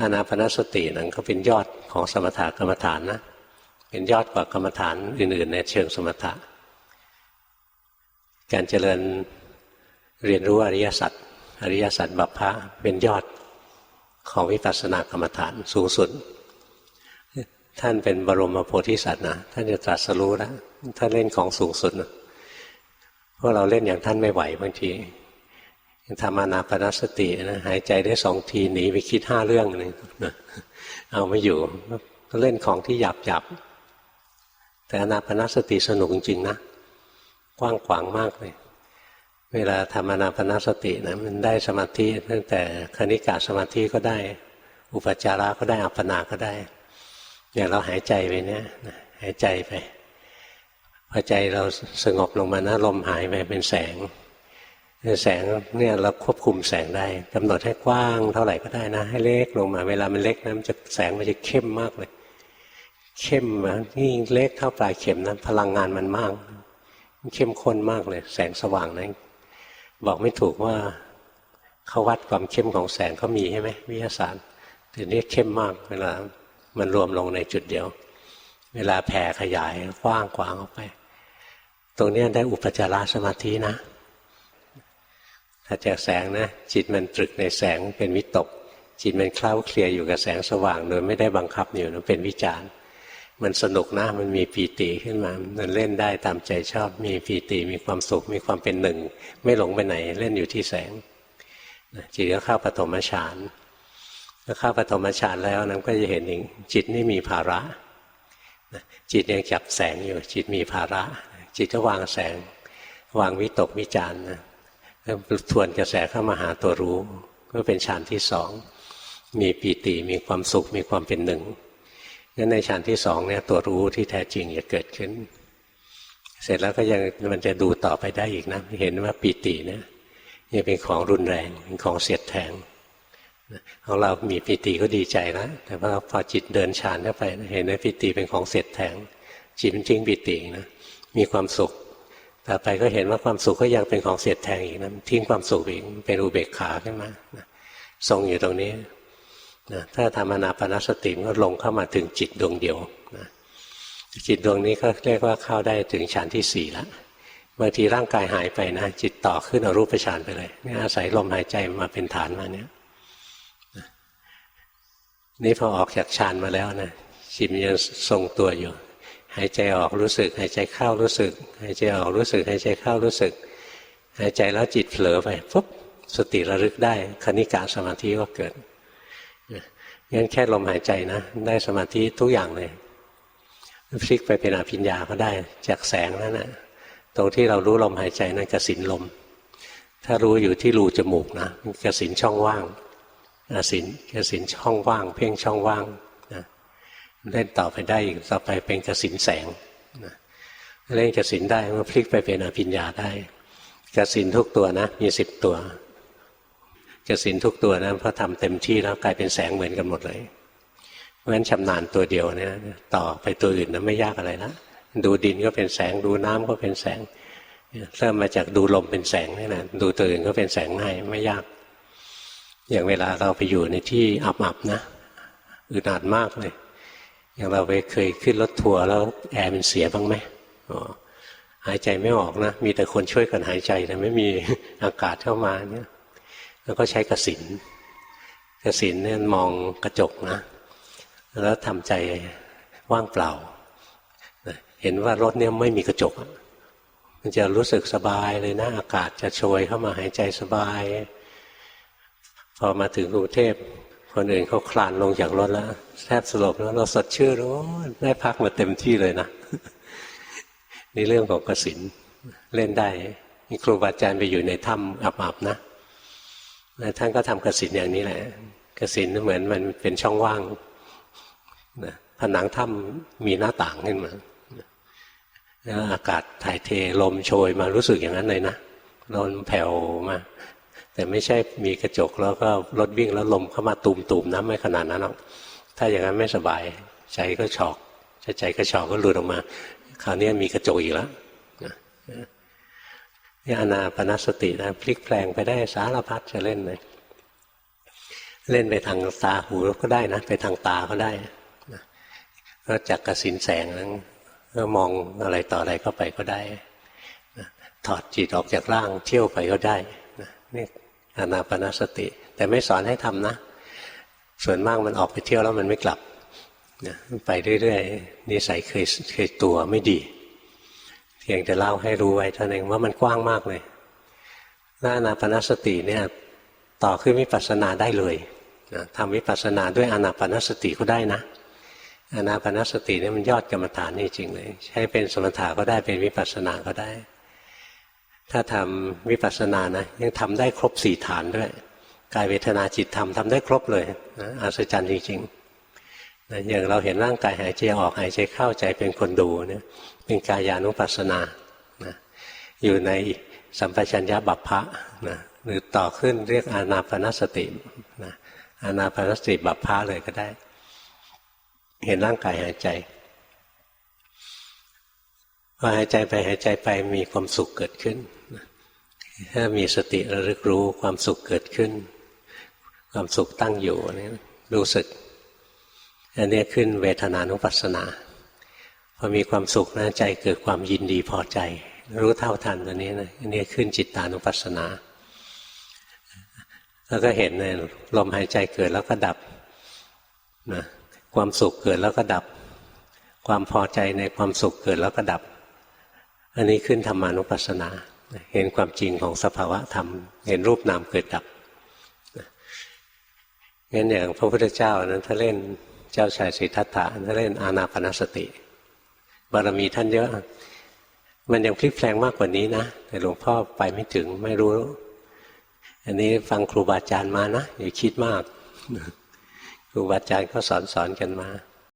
อานาปนสตินั้นก็เป็นยอดของสมถกรรมฐานนะ เป็นยอดกว่ากรรมฐานอื่น ๆ ในเชิงสมถะ การเจริญเรียนรู้อริยสัจ อริยสัจบัพพะเป็นยอดของวิปัสสนากรรมฐานสูงสุด ท่านเป็นบรมโพธิสัตว์นะ ท่านจะตรัสรู้แล้วท่านเล่นของสูงสุดนะพวกเราเล่นอย่างท่านไม่ไหวบางที ทำอานาปนสตินะหายใจได้สองทีหนีไปคิดห้าเรื่องนึงเอาไม่อยู่ก็เล่นของที่หยาบหยาบแต่อานาปนสติสนุกจริงๆนะกว้างขวางมากเลย เวลาทำอานาปนสตินะมันได้สมาธิตั้งแต่คณิกาสมาธิก็ได้ อุปจาระก็ได้อัปปนาก็ได้อย่างเราหายใจไปเนี่ยหายใจไปพอใจเราสงบลงมานะลมหายไปเป็นแสง แสงเนี่ยเราควบคุมแสงได้กำหนดให้กว้างเท่าไหร่ก็ได้นะ ให้เล็กลงมา เวลามันเล็กนะมันจะแสงมันจะเข้มมากเลย เข้มนะนี่เล็กเท่าปลายเข็มนะพลังงานมันมากเข้มข้นมากเลย แสงสว่างนะบอกไม่ถูกว่าเขาวัดความเข้มของแสงเขามีใช่ไหมวิทยาศาสตร์แต่นี่เข้มมากเวลามันรวมลงในจุดเดียว เวลาแผ่ขยายกว้างกว้างออกไป ตรงนี้ได้อุปจารสมาธินะ ถ้าจากแสงนะจิตมันตรึกในแสงเป็นวิตก จิตมันเคล้าเคลียอยู่กับแสงสว่างโดยไม่ได้บังคับอยู่นะเป็นวิจารณ์มันสนุกนะมันมีปีติขึ้นมา มันเล่นได้ตามใจชอบ มีปีติมีความสุข มีความเป็นหนึ่ง ไม่หลงไปไหน เล่นอยู่ที่แสงจิตก็เข้าปฐมฌานถ้าเข้าปฐมฌานแล้วนั้นก็จะเห็นเองจิตนี่มีภาระจิตยังจับแสงอยู่ จิตมีภาระ จิตก็วางแสง วางวิตกวิจารณ์นะ ทวนกระแสเข้ามาหาตัวรู้ ก็เป็นฌานที่สองมีปีติมีความสุขมีความเป็นหนึ่งงั้นในฌานที่สองเนี่ยตัวรู้ที่แท้จริงจะเกิดขึ้น เสร็จแล้วก็ยังมันจะดูต่อไปได้อีกนะเห็นว่าปีติเนี่ยยังเป็นของรุนแรงเป็นของเสียดแทงของเรามีปีติก็ดีใจแล้วแต่ว่าพอจิตเดินฌานเข้าไป เห็นว่าปีติเป็นของเสียดแทงจิตมันทิ้งปีตินะมีความสุข ต่อไปก็เห็นว่าความสุขก็ยังเป็นของเสียดแทงอีกนะทิ้งความสุขอีกเป็นอุเบกขาขึ้นมาทรงอยู่ตรงนี้นะถ้าทำอนาปนสติก็ลงเข้ามาถึงจิตดวงเดียวนะจิตดวงนี้ก็เรียกว่าเข้าได้ถึงฌานที่สี่แล้วบางทีร่างกายหายไปนะจิตต่อขึ้นอรูปฌานไปเลยนี่อาศัยลมหายใจมาเป็นฐานมาเนี้ยนี่พอออกจากฌานมาแล้วนะจิตมันยังทรงตัวอยู่ หายใจออกรู้สึก หายใจเข้ารู้สึก หายใจออกรู้สึก หายใจเข้ารู้สึก หายใจแล้วจิตเผลอไปปุ๊บสติระลึกได้คณิกาสมาธิก็เกิดงั้นแค่ลมหายใจนะ ได้สมาธิทุกอย่างเลยพลิกไปเป็นอภิญญาก็ได้จากแสงนั่นนะตรงที่เรารู้ลมหายใจนั่นกสินลม ถ้ารู้อยู่ที่รูจมูกนะกสินช่องว่างกสินกสินช่องว่าง เพ่งช่องว่าง เล่นต่อไปได้อีกต่อไปเป็นกสินแสงเล่นกสินได้มันพลิกไปเป็นอภิญญาได้กสินทุกตัวนะมีสิบตัวกสินทุกตัวนะพอทำเต็มที่แล้วกลายเป็นแสงเหมือนกันหมดเลยเพราะฉะนั้นชำนาญตัวเดียวเนี่ยต่อไปตัวอื่นนะไม่ยากอะไรนะดูดินก็เป็นแสงดูน้ำก็เป็นแสงเริ่มมาจากดูลมเป็นแสงนี่แหละดูตัวอื่นก็เป็นแสงง่ายไม่ยาก อย่างเวลาเราไปอยู่ในที่อับๆนะอึดอัดมากเลย อย่างเราไปเคยขึ้นรถทัวร์แล้วแอร์มันเสียบ้างไหมหายใจไม่ออกนะ มีแต่คนช่วยกันหายใจแต่ไม่มีอากาศเข้ามาเนี่ย แล้วก็ใช้กระสินกระสินเนี่ยมองกระจกนะ แล้วทำใจว่างเปล่า เห็นว่ารถเนี่ยไม่มีกระจก มันจะรู้สึกสบายเลยนะ อากาศจะโชยเข้ามาหายใจสบาย พอมาถึงกรุงเทพ คนอื่นเขาคลานลงจากรถแล้วแทบสลบแล้วเราสดชื่นโอ้ได้พักมาเต็มที่เลยนะนี่เรื่องของกสินเล่นได้มีครูบาอาจารย์ไปอยู่ในถ้ำอับๆนะท่านก็ทำกสินอย่างนี้แหละกสินเหมือนมันเป็นช่องว่างนะผนังถ้ำมีหน้าต่างขึ้นมาอากาศถ่ายเทลมโชยมารู้สึกอย่างนั้นเลยนะลมแผ่วมา แต่ไม่ใช่มีกระจกแล้วก็รถวิ่งแล้วลมเข้ามาตูมๆนะไม่ขนาดนั้นหรอกถ้าอย่างนั้นไม่สบายใจก็ฉอกถ้าใจก็ฉอกก็หลุดออกมา คราวนี้มีกระจกอีกแล้วนี่อนาปนสตินะพลิกแปลงไปได้สารพัดจะเล่นเลยเล่นไปทางตาหูก็ได้นะ ไปทางตาก็ได้นะก็จักกระสินแสงนั้นก็มองอะไรต่ออะไรเข้าไปก็ได้นะถอดจิตออกจากร่างเที่ยวไปก็ได้นะนี่ อานาปนสติ แต่ไม่สอนให้ทำนะ ส่วนมากมันออกไปเที่ยวแล้วมันไม่กลับนะไปเรื่อยๆนิสัยเคยเคยตัวไม่ดีเพียงจะเล่าให้รู้ไว้เท่านั้นเองว่ามันกว้างมากเลยหน้านาปนสติเนี่ยต่อขึ้นวิปัสสนาได้เลยนะทำวิปัสสนาด้วยอานาปนสติก็ได้นะอานาปนสติเนี่ยมันยอดกรรมฐานนี่จริงเลย ใช้เป็นสมถะก็ได้เป็นวิปัสสนาก็ได้ ถ้าทำวิปัสสนานะยังทำได้ครบสี่ฐานด้วยกายเวทนาจิตธรรมทำได้ครบเลยนะอัศจรรย์จริงๆนะอย่างเราเห็นร่างกายหายใจออกหายใจเข้าใจเป็นคนดูเนี่ยเป็นกายานุปัสสนานะอยู่ในสัมปชัญญะบัพพะนะหรือต่อขึ้นเรียกอานาปนสตินะอานาปนสติบัพพะเลยก็ได้ เห็นร่างกายหายใจ พอหายใจไปหายใจไปมีความสุขเกิดขึ้น ถ้ามีสติระลึกรู้ความสุขเกิดขึ้น ความสุขตั้งอยู่นี่รู้สึก อันนี้ขึ้นเวทนานุปัสสนา พอมีความสุขนะใจเกิดความยินดีพอใจ รู้เท่าทันตัวนี้นะอันนี้ขึ้นจิตตานุปัสสนา แล้วก็เห็นเลยลมหายใจเกิดแล้วก็ดับนะความสุขเกิดแล้วก็ดับ ความพอใจในความสุขเกิดแล้วก็ดับ อันนี้ขึ้นธรรมานุปัสสนา เห็นความจริงของสภาวะธรรม เห็นรูปนามเกิดดับงั้นอย่างพระพุทธเจ้านั้นถ้าเล่นเจ้าชายสิทธัตถะถ้าเล่นอานาปนสติ บารมีท่านเยอะ มันยังพลิกแปลงมากกว่านี้นะ แต่หลวงพ่อไปไม่ถึงไม่รู้ อันนี้ฟังครูบาอาจารย์มานะอย่าคิดมาก ครูบาอาจารย์ก็สอนสอนกันมา